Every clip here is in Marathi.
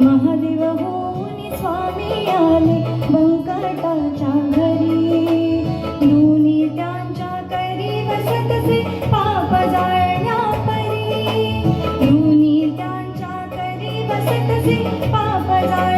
महादेव होऊन स्वामी आले बंकटाच्या घरी. दोन्ही त्यांच्या करी वसतसे पाप जाळण्या परी दोन्ही त्यांच्या करी वसतसे पाप जाळ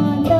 Wanda.